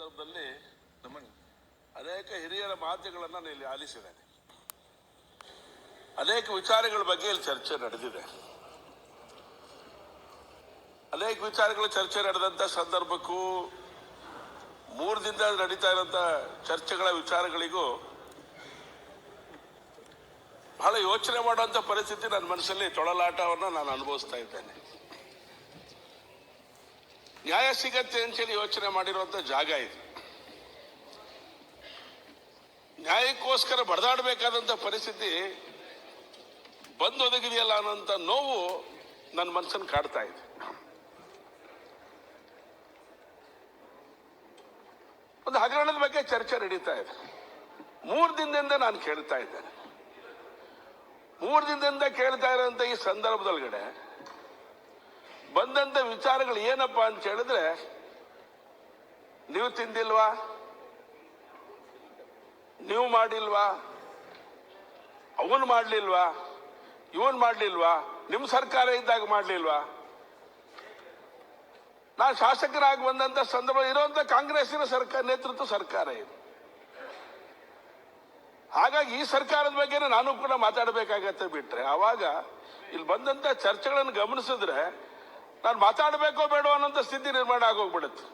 ಸಂದರ್ಭದಲ್ಲಿ ಅನೇಕ ಹಿರಿಯರ ಮಾತುಗಳನ್ನು ನಾನು ಇಲ್ಲಿ ಆಲಿಸಿದ್ದೇನೆ. ಅನೇಕ ವಿಚಾರಗಳ ಬಗ್ಗೆ ಇಲ್ಲಿ ಚರ್ಚೆ ನಡೆದಿದೆ. ಅನೇಕ ವಿಚಾರಗಳ ಚರ್ಚೆ ನಡೆದಂತ ಸಂದರ್ಭಕ್ಕೂ ಮೂರು ದಿನದ ನಡೀತಾ ಇರುವಂತ ಚರ್ಚೆಗಳ ವಿಚಾರಗಳಿಗೂ ಬಹಳ ಯೋಚನೆ ಮಾಡುವಂತ ಪರಿಸ್ಥಿತಿ ನನ್ನ ಮನಸ್ಸಲ್ಲಿ ತೊಳಲಾಟವನ್ನು ನಾನು ಅನುಭವಿಸ್ತಾ ಇದ್ದೇನೆ. ನ್ಯಾಯ ಸಿಗತ್ತೆ ಅಂತೇಳಿ ಯೋಚನೆ ಮಾಡಿರುವಂಥ ಜಾಗ ಇದು. ನ್ಯಾಯಕ್ಕೋಸ್ಕರ ಬಡದಾಡಬೇಕಾದಂತ ಪರಿಸ್ಥಿತಿ ಬಂದು ಒದಗಿದೆಯಲ್ಲ ಅನ್ನೋಂಥ ನೋವು ನನ್ನ ಮನಸ್ಸನ್ನು ಕಾಡ್ತಾ ಇದೆ. ಒಂದು ಹಗರಣದ ಬಗ್ಗೆ ಚರ್ಚೆ ನಡೀತಾ ಇದೆ. ಮೂರು ದಿನದಿಂದ ನಾನು ಕೇಳ್ತಾ ಇದ್ದೇನೆ. ಮೂರು ದಿನದಿಂದ ಕೇಳ್ತಾ ಇರೋಂಥ ಈ ಸಂದರ್ಭದೊಳಗಡೆ ಬಂದಂತ ವಿಚಾರಗಳು ಏನಪ್ಪಾ ಅಂತ ಹೇಳಿದ್ರೆ, ನೀವು ತಿಂದಿಲ್ವಾ? ನೀವು ಮಾಡಿಲ್ವಾ? ಅವನು ಮಾಡ್ಲಿಲ್ವಾ? ಇವನ್ ಮಾಡ್ಲಿಲ್ವಾ? ನಿಮ್ ಸರ್ಕಾರ ಇದ್ದಾಗ ಮಾಡ್ಲಿಲ್ವಾ? ನಾ ಶಾಸಕರಾಗಿ ಬಂದಂತ ಸಂದರ್ಭ ಇರುವಂತ ಕಾಂಗ್ರೆಸ್ಸಿನ ಸರ್ಕಾರ, ನೇತೃತ್ವ ಸರ್ಕಾರ ಇದು. ಹಾಗಾಗಿ ಈ ಸರ್ಕಾರದ ಬಗ್ಗೆ ನಾನು ಕೂಡ ಮಾತಾಡಬೇಕಾಗತ್ತೆ ಬಿಟ್ರೆ. ಅವಾಗ ಇಲ್ಲಿ ಬಂದಂತ ಚರ್ಚೆಗಳನ್ನು ಗಮನಿಸಿದ್ರೆ ನಾನು ಮಾತಾಡಬೇಕೋ ಬೇಡೋ ಅನ್ನೋಂಥ ಸ್ಥಿತಿ ನಿರ್ಮಾಣ ಆಗೋಗ್ಬಿಡುತ್ತೆ.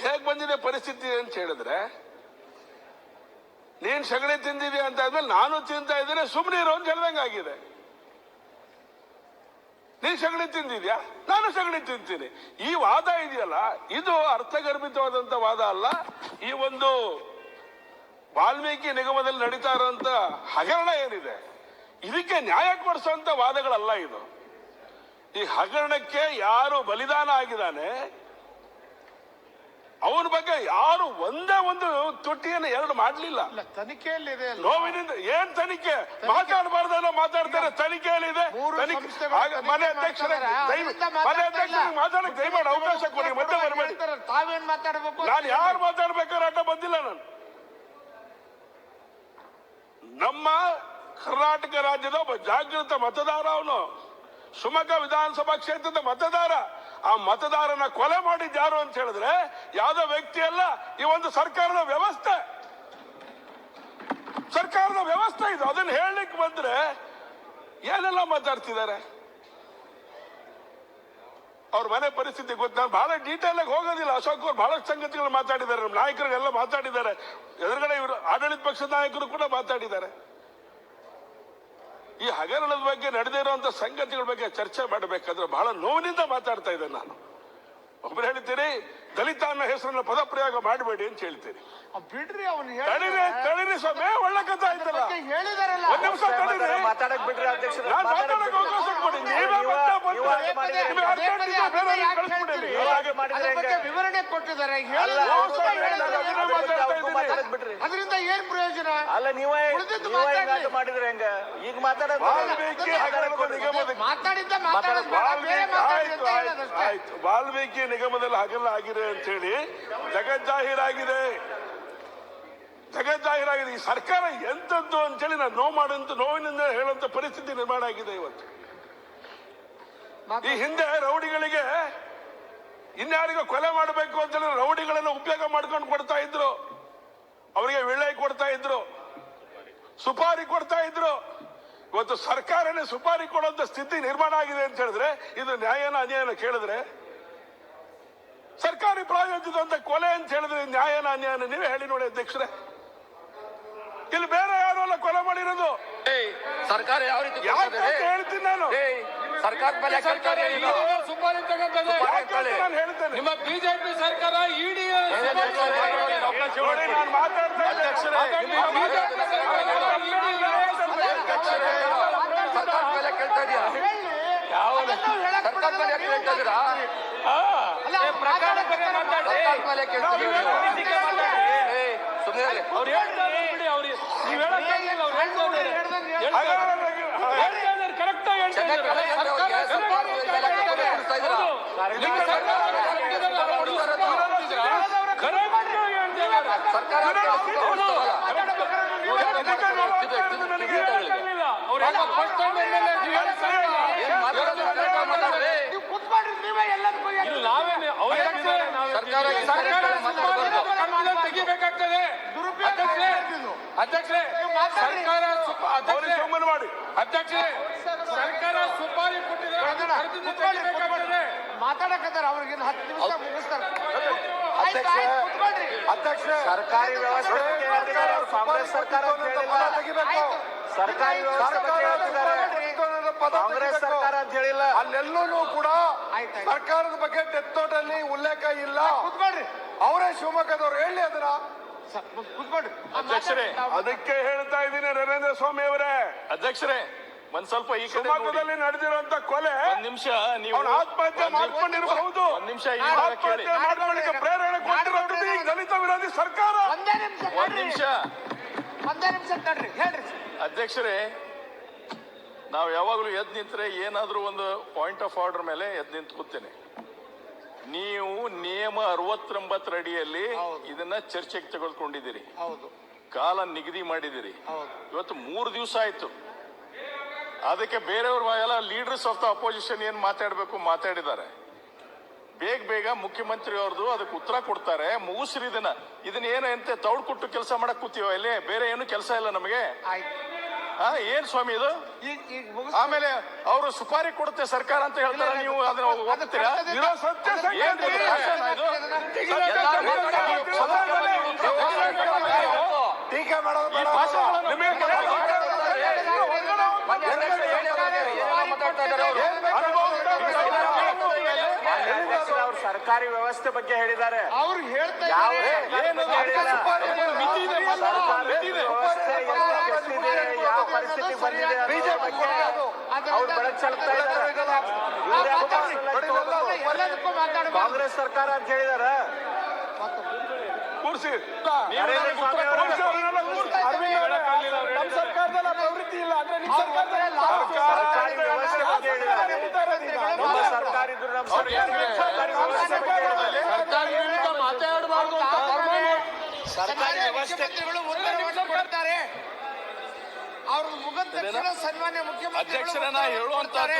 ಹೇಗೆ ಬಂದಿದೆ ಪರಿಸ್ಥಿತಿ ಅಂತ ಹೇಳಿದ್ರೆ, ನೀನ್ ಸಗಣಿ ತಿಂದಿದೆ ಅಂತ ಆದ್ಮೇಲೆ ನಾನು ತಿಂತಾ ಇದ್ದೇನೆ ಸುಮ್ಮನೆ ಇರೋ ಅಂತ ಹೇಳ್ದಂಗೆ ಆಗಿದೆ. ನೀನ್ ಸಗಣಿ ತಿಂದಿದ್ಯಾ? ನಾನು ಸಗಣಿ ತಿಂತೀನಿ. ಈ ವಾದ ಇದೆಯಲ್ಲ, ಇದು ಅರ್ಥಗರ್ಭಿತವಾದಂತ ವಾದ ಅಲ್ಲ, ಈ ಒಂದು ವಾಲ್ಮೀಕಿ ನಿಗಮದಲ್ಲಿ ನಡೀತಾ ಇರುವಂತ ಹಗರಣ ಏನಿದೆ, ಇದಕ್ಕೆ ನ್ಯಾಯ ಕೊಡಿಸುವಂತ ವಾದಗಳಲ್ಲ ಇದು. ಈ ಹಗರಣಕ್ಕೆ ಯಾರು ಬಲಿದಾನ ಆಗಿದ್ದಾನೆ ಅವನ ಬಗ್ಗೆ ಯಾರು ಒಂದೇ ಒಂದು ತುಟಿಯನ್ನು ಎರಡು ಮಾಡಲಿಲ್ಲ. ತನಿಖೆಯಲ್ಲಿ ನೋವಿನಿಂದ ಏನ್ ತನಿಖೆ? ಮಾತಾಡಬಾರ್ದಲ್ಲ ಮಾತಾಡ್ತಾರೆ ತನಿಖೆಯಲ್ಲಿದೆ ಮೂರು ತನಿಖೆ ಸಂಸ್ಥೆಗಳು ಆಗ ಮನೆ ಅಧ್ಯಕ್ಷರ ಮನೆ. ಅಧ್ಯಕ್ಷರಿಗೆ ಮಾತಾಡಕ್ಕೆ ದಯಮಾಡಿ ಅವಕಾಶ ಕೊಡಿ ಮತ್ತೆ ಬರಬೇಡಿ. ತಾವೇನ್ ಮಾತಾಡ್ಬೇಕು ನಾನು ಯಾರು ಮಾತಾಡ್ಬೇಕಾದ್ರೆ ಅಡ್ಡ ಬಂದಿಲ್ಲ ನಾನು. ನಮ್ಮ ಕರ್ನಾಟಕ ರಾಜ್ಯದ ಒಬ್ಬ ಜಾಗೃತ ಮತದಾರ ಅವನು. ಶಿವಮೊಗ್ಗ ವಿಧಾನಸಭಾ ಕ್ಷೇತ್ರದ ಮತದಾರ, ಆ ಮತದಾರನ ಕೊಲೆ ಮಾಡಿದ್ದು ಯಾರು ಅಂತ ಹೇಳಿದ್ರೆ ಯಾವುದೋ ವ್ಯಕ್ತಿ ಅಲ್ಲ, ಈ ಒಂದು ಸರ್ಕಾರದ ವ್ಯವಸ್ಥೆ. ಸರ್ಕಾರದ ವ್ಯವಸ್ಥೆ ಇದು. ಅದನ್ನ ಹೇಳಲಿಕ್ಕೆ ಬಂದ್ರೆ ಏನೆಲ್ಲ ಮಾತಾಡ್ತಿದ್ದಾರೆ? ಅವ್ರ ಮನೆ ಪರಿಸ್ಥಿತಿ ಗೊತ್ತು? ನಾನು ಬಹಳ ಡೀಟೇಲ್ ಆಗಿ ಹೋಗೋದಿಲ್ಲ. ಅಶೋಕ್ ಅವರು ಬಹಳಷ್ಟು ಸಂಗತಿಗಳು ಮಾತಾಡಿದ್ದಾರೆ. ನಮ್ಮ ನಾಯಕರಿಗೆಲ್ಲ ಮಾತಾಡಿದ್ದಾರೆ. ಎದುರುಗಡೆ ಇವರು ಆಡಳಿತ ಪಕ್ಷದ ನಾಯಕರು ಕೂಡ ಮಾತಾಡಿದ್ದಾರೆ. ಈ ಹಗರಣದ ಬಗ್ಗೆ ನಡೆದಿರುವಂತ ಸಂಗತಿಗಳ ಬಗ್ಗೆ ಚರ್ಚೆ ಮಾಡಬೇಕಾದ್ರೆ ಬಹಳ ನೋವಿನಿಂದ ಮಾತಾಡ್ತಾ ಇದ್ದೇನೆ ನಾನು. ಒಬ್ರು ಹೇಳ್ತೀರಿ ದಲಿತ ಅನ್ನೋ ಹೆಸರನ್ನ ಪದಪ್ರಯೋಗ ಮಾಡಬೇಡಿ ಅಂತ ಹೇಳ್ತೀರಿ. ಬಿಡ್ರಿ ಅವನು ತಡೀರಿ ತಡೀರಿ ಸ್ವಾಮಿ ಒಳ್ಳೆ ಕಥೆ ಆಯ್ತಲ್ಲ. ಹೇಳಿದಾರಲ್ಲ. ಒಂದ್ ನಿಮಿಷ ತಡೀರಿ. ಮಾತಾಡಕ್ ಬಿಡ್ರಿ ಅಧ್ಯಕ್ಷರೇ ನಾನು ಮಾತಾಡಕ್ಕೆ ಅವಕಾಶ ಕೊಡಿ. ನೀವೇ ಮತ್ತೆ ನೀವು ಮಾಡಿದ್ರೆ ನಿಮಗೆ ಅರ್ಥ ಆಗ್ತಿದ್ರೆ ಬೇರೆ ಅವ್ರಿಗೆ ಹಾಗೆ ಮಾಡಿದ್ರೆ ಕೊಟ್ಟಿದ್ದಾರೆ. ಅಲ್ಲ, ಅವ್ರು ಹೇಳಿದ್ದಾರೆ, ಅದನ್ನೇ ಮಾತಾಡ್ತಾ ಇದ್ದೀನಿ. ಬಿಡ್ರಿ ಅದರಿಂದ ಏನ್ ಪ್ರಯೋಜನ? ಅಲ್ಲ ನೀವೇ ಉಳಿದಿದ್ದು ನೀವೇ ಮಾತಾಡ್ಲಿ. ಹಿಂಗಾದ್ರು ಮಾಡಿದ್ರೆ ಹೆಂಗ? ಈಗ ಮಾತಾಡೋದು ವಾಲ್ಮೀಕಿ ಹಗರಣದ ನಿಗಮದ ಮಾತಾಡಿದ್ದ ಮಾತಾಡೋದು ಬೇಡ, ಬೇರೆ ವಾಲ್ಮೀಕಿ ಮಾತಾಡಿ ಆಯ್ತು ಅಂತ ಆಯ್ತು ಹೇಳೋದಷ್ಟೇ ಆಯ್ತು. ವಾಲ್ಮೀಕಿ ನಿಗಮದಲ್ಲಿ ಹಗರಣ ಆಗಿದೆ ಅಂತ ಹೇಳಿ ಜಗಜ್ಜಾಹೀರಾಗಿದೆ ಜಗಜ್ಜಾಹೀರಾಗಿದೆ ಈ ಸರ್ಕಾರ ಎಂತದ್ದು ಅಂತೇಳಿ ನಾನು ನೋವು ಮಾಡಂತ ನೋವಿನಿಂದ ಹೇಳುವಂತ ಪರಿಸ್ಥಿತಿ ನಿರ್ಮಾಣ ಆಗಿದೆ ಇವತ್ತು. ಈ ಹಿಂದೆ ರೌಡಿಗಳಿಗೆ ಇನ್ಯಾರಿಗೋ ಕೊಲೆ ಮಾಡಬೇಕು ಅಂತೇಳಿ ರೌಡಿಗಳನ್ನ ಉಪಯೋಗ ಮಾಡ್ಕೊಂಡು ಕೊಡ್ತಾ ಇದ್ರು. ಅವರಿಗೆ ವಿಳೆ ಕೊಡ್ತಾ ಇದ್ರು. ಸುಪಾರಿ ಕೊಡ್ತಾ ಇದ್ರು. ಇವತ್ತು ಸರ್ಕಾರನೇ ಸುಪಾರಿ ಕೊಡುವಂತ ಸ್ಥಿತಿ ನಿರ್ಮಾಣ ಆಗಿದೆ ಅಂತ ಹೇಳಿದ್ರೆ ಇದು ನ್ಯಾಯನ ಅನ್ಯಾಯನ ಕೇಳಿದ್ರೆ? ಸರ್ಕಾರಿ ಪ್ರಾಯೋಜಿತ ಕೊಲೆ ಅಂತ ಹೇಳಿದ್ರೆ ನ್ಯಾಯನ ಅನ್ಯಾಯನ ನೀವೇ ಹೇಳಿ ನೋಡಿ ಅಧ್ಯಕ್ಷರೇ. ಇಲ್ಲಿ ಬೇರೆ ಯಾರು ಅಲ್ಲ ಕೊಲೆ ಮಾಡಿರೋದು? ಸರ್ಕಾರ ಯಾವ ರೀತಿ ಅಂತ ಹೇಳ್ತೀನಿ ನಾನು. ಏಯ್, ಸರ್ಕಾರ ಮೇಲೆ ಸರ್ಕಾರ ಕೇಳ್ತಾರೆ ಇಡಿ ನೀವು. ಸುಪಾರಿ ತಗೊಂತದೆ ಯಾಕೆ ಅಂತ ನಾನು ಹೇಳ್ತೇನೆ ನಿಮ್ಮ ಬಿಜೆಪಿ ಸರ್ಕಾರ ಇಡಿ ನೋಡಿ ನಾನು ಮಾತಾಡ್ತಾ ಇದ್ದೆ. ಬಿಜೆಪಿ ಸರ್ಕಾರ ಸರ್ಕಾರ ಮೇಲೆ ಕೇಳ್ತಾ ಇದೀಯಾ ಯಾವ ಸರ್ಕಾರ ಮೇಲೆ ಯಾಕೆ ಕೇಳ್ತಾ ಇದೀರಾ ಪ್ರಕರಣ ಬಗ್ಗೆ ಮಾತಾಡಿ ಸರ್ಕಾರ ಮೇಲೆ ಕೇಳ್ತಾ ಇದೀರಾ? ಏಯ್, ಸುಮ್ನೆ ಇರಿ. ಅವ್ರು ಹೇಳ್ತಾ ಇದ್ದಾರೆ ಬಿಡಿ ಅವ್ರು ನೀವ್ ಹೇಳಕ್ಕಾಗಿಲ್ಲ ಅವ್ರು ಹೇಳ್ತಾ ಇದ್ದಾರೆ ಹಾಗಾದ್ರೆ ಹೇಳ್ತಾ ಇದ್ದಾರೆ ಕರೆಕ್ಟ್ ಆಗಿ ಹೇಳ್ತಾ ಚೆನ್ನೈ ಇದ್ದಾರೆ ಕಡೆ ಸರ್ಕಾರ ಸರ್ಕಾರ ಮೇಲೆ ಕೇಳ್ತಾ ಇದ್ದೀರಾ? ನಿಮ್ಮ ಸರ್ಕಾರ ಕರೆಕ್ಟ್ ಆಗಿ ಹೇಳ್ತಾ ಇದ್ದಾರೆ ಸರ್ಕಾರ ಹೌದು. ನನಗೆ ಹೇಳಕ್ಕಾಗ್ಲಿಲ್ಲ. ಅವ್ರು ಎಲ್ಲ ಫಸ್ಟ್ ಟೈಮ್ ಎಮ್ಎಲ್ಎ ನೀವು ಹೇಳಿ ಏನ್ ಮಾತಾಡೋದು ಮಾತಾಡ್ತಾ ಮಾತಾಡ್ರಿ ನೀವು ಕೂತ್ಕೊಳ್ರಿ ನೀವೇ ಎಲ್ಲದಕ್ಕೂ ಇಲ್ಲಿ ನಾವೇನೆ ಅವ್ರು ಹೇಳ್ತಿದ್ದಾರೆ ನಾವೇ ಸರ್ಕಾರ ಸರ್ಕಾರ ಮಾತಾಡ್ಬಾರ್ದು. ಸುಪಾರಿ ಕಣ್ಣಿಂದ ತೆಗಿಬೇಕಾಗ್ತದೆ ದುರುಪಯೋಗ ಅಧ್ಯಕ್ಷರೇ ಮಾಡ್ತಿದ್ದು. ಅಧ್ಯಕ್ಷರೇ. ಸರ್ಕಾರ ಸುಮ್ಮನೆ ಮಾಡಿ. ಅಧ್ಯಕ್ಷರೇ ಸರ್ಕಾರ ಸುಪಾರಿ ಕೊಟ್ಟಿದ್ರೆ ಮಾತಾಡಕತ್ತಾರ ಅವ್ರಿಗೆ ಹತ್ತು ನಿಮಿಷ ಮುಗಿಸ್ತಾರೆ. ಅಧ್ಯಕ್ಷರೇ ಸರ್ಕಾರಿ ವ್ಯವಸ್ಥೆ ಕಾಂಗ್ರೆಸ್ ಸರ್ಕಾರ ಅಂತ ಹೇಳಿಲ್ಲ ಸರ್ಕಾರಿ ಕಾಂಗ್ರೆಸ್ ಸರ್ಕಾರ ಅಂತ ಹೇಳಿಲ್ಲ. ಅಲ್ಲೆಲ್ಲೂ ಕೂಡ. ಸರ್ಕಾರದ ಬಗ್ಗೆ ಡೆತ್ ನೋಟ್ ಅಲ್ಲಿ ಉಲ್ಲೇಖ ಇಲ್ಲ. ಕುತ್ಕೊಳ್ರಿ ಅವರೇ ಶಿವಮೊಗ್ಗದವ್ರು. ಹೇಳಿ ಅದನ್ನ. ಕುತ್ಕೊಳ್ರಿ ಅಧ್ಯಕ್ಷರೇ ಅದಕ್ಕೆ ಹೇಳ್ತಾ ಇದ್ದೀನಿ ನರೇಂದ್ರ ಸ್ವಾಮಿ ಅವರೇ. ಅಧ್ಯಕ್ಷರೇ ಒಂದ್ ಸ್ವಲ್ಪ ಈ. ಶಿವಮೊಗ್ಗದಲ್ಲಿ ನಡೆದಿರುವಂತ ಕೊಲೆ ಒಂದ್ ನಿಮಿಷ ನೀವು ಆತ್ಮಹತ್ಯೆ ಮಾಡ್ಕೊಂಡಿರಬಹುದು. ಒಂದ್ ನಿಮಿಷ ಆತ್ಮಹತ್ಯೆ ಮಾಡ್ಕೊಳ್ಳಿಕ್ಕೆ ಪ್ರೇರಣೆ ಕೊಟ್ಟಿರೋದು ಈ ದಲಿತ ವಿರೋಧಿ ಸರ್ಕಾರ. ಒಂದೇ ನಿಮಿಷ ಒಂದ್ ನಿಮಿಷ. ಒಂದೇ ನಿಮಿಷ ತಡ್ರಿ ಹೇಳ್ರಿ ಅಧ್ಯಕ್ಷರೇ ನಾವು ಯಾವಾಗಲೂ ಎದ್ ನಿಂತರೆ ಏನಾದ್ರೂ ಒಂದು ಪಾಯಿಂಟ್ ಆಫ್ ಆರ್ಡರ್ ಮೇಲೆ ಎದ್ದು ನಿಂತು ಕೂತೇನೆ ನೀವು ನಿಯಮ ಅರವತ್ತೊಂಬತ್ತರ ಅಡಿಯಲ್ಲಿ ಇದನ್ನ ಚರ್ಚೆಗೆ ತೆಗೆದುಕೊಂಡಿದ್ದೀರಿ. ಹೌದು. ಕಾಲ ನಿಗದಿ ಮಾಡಿದಿರಿ ಇವತ್ತು ಮೂರು ದಿವಸ ಆಯ್ತು. ಅದಕ್ಕೆ ಬೇರೆಯವರು ಎಲ್ಲ ಲೀಡರ್ಸ್ ಆಫ್ ದ ಅಪೋಸಿಷನ್ ಏನ್ ಮಾತಾಡಬೇಕು ಮಾತಾಡಿದ್ದಾರೆ. ಬೇಗ ಬೇಗ ಮುಖ್ಯಮಂತ್ರಿ ಅವ್ರದ್ದು ಅದಕ್ಕೆ ಉತ್ತರ ಕೊಡ್ತಾರೆ. ಮುಗಿಸ್ರಿ ಇದನ್ನ. ಇದನ್ನ ಏನಂತೆ ತೌಡ್ ಕೊಟ್ಟು ಕೆಲಸ ಮಾಡಕ್ ಕೂತೀವ ಇಲ್ಲಿ ಬೇರೆ ಏನು ಕೆಲಸ ಇಲ್ಲ ನಮಗೆ? ಹಾ ಏನ್ ಸ್ವಾಮಿ ಇದು? ಈಗ ಈಗ ಮುಗಿಸ್ ಆಮೇಲೆ ಅವರು ಸುಪಾರಿ ಕೊಡುತ್ತೆ ಸರ್ಕಾರ ಅಂತ ಹೇಳ್ತಾರೆ ನೀವು ಅದನ್ನ ಇರೋ ಸತ್ಯ ಏನ್ ಸಂಗತಿ. ಇದು ಭಾಷಣ ಇದು? ಎಲ್ಲರೂ ಟೀಕೆ ಮಾಡೋದು ಬೇಡ. ಭಾಷಣಗಳನ್ನು ನಿಮಗೆ ಅಧ್ಯಕ್ಷರೇ, ಅವ್ರು ಸರ್ಕಾರಿ ವ್ಯವಸ್ಥೆ ಬಗ್ಗೆ ಹೇಳಿದ್ದಾರೆ. ಅವ್ರು ಹೇಳ್ತಾ ಯಾವ ಪರಿಸ್ಥಿತಿ ಬಂದಿದೆ ಕಾಂಗ್ರೆಸ್ ಸರ್ಕಾರ ಅಂತ ಹೇಳಿದಾರ? ಕೂರ್ಸಿ. ನಮ್ಮ ಸರ್ಕಾರದಲ್ಲಿ ಪ್ರವೃತ್ತಿ ಇಲ್ಲ. ಅಂದ್ರೆ ನಿಮ್ಮ ಸರ್ಕಾರದಲ್ಲಿ ಸರ್ಕಾರಿ ವ್ಯವಸ್ಥೆ ಬಗ್ಗೆ ಹೇಳಿದ್ದಾರೆ. ನಮ್ಮ ಸರ್ಕಾರ ಇದ್ರು ನಮ್ಮ ಸರ್ಕಾರಿ ವ್ಯವಸ್ಥೆ ಬಗ್ಗೆ ಹೇಳಿದ್ದಾರೆ. ಸರ್ಕಾರ ವಿರುದ್ಧ ಮಾತಾಡಬಾರ್ದು ಅಂತ ಧರ್ಮ ಸರ್ಕಾರಿ ವ್ಯವಸ್ಥೆ ಮುಖ್ಯಮಂತ್ರಿಗಳು ಉತ್ತರವನ್ನು ಕೊಡ್ತಾರೆ. ಅವ್ರ ಮುಖದ ತಕ್ಷಣ ಸನ್ಮಾನ್ಯ ಮುಖ್ಯಮಂತ್ರಿಗಳು ಉತ್ತರವನ್ನು ಕೊಡ್ತಾರೆ.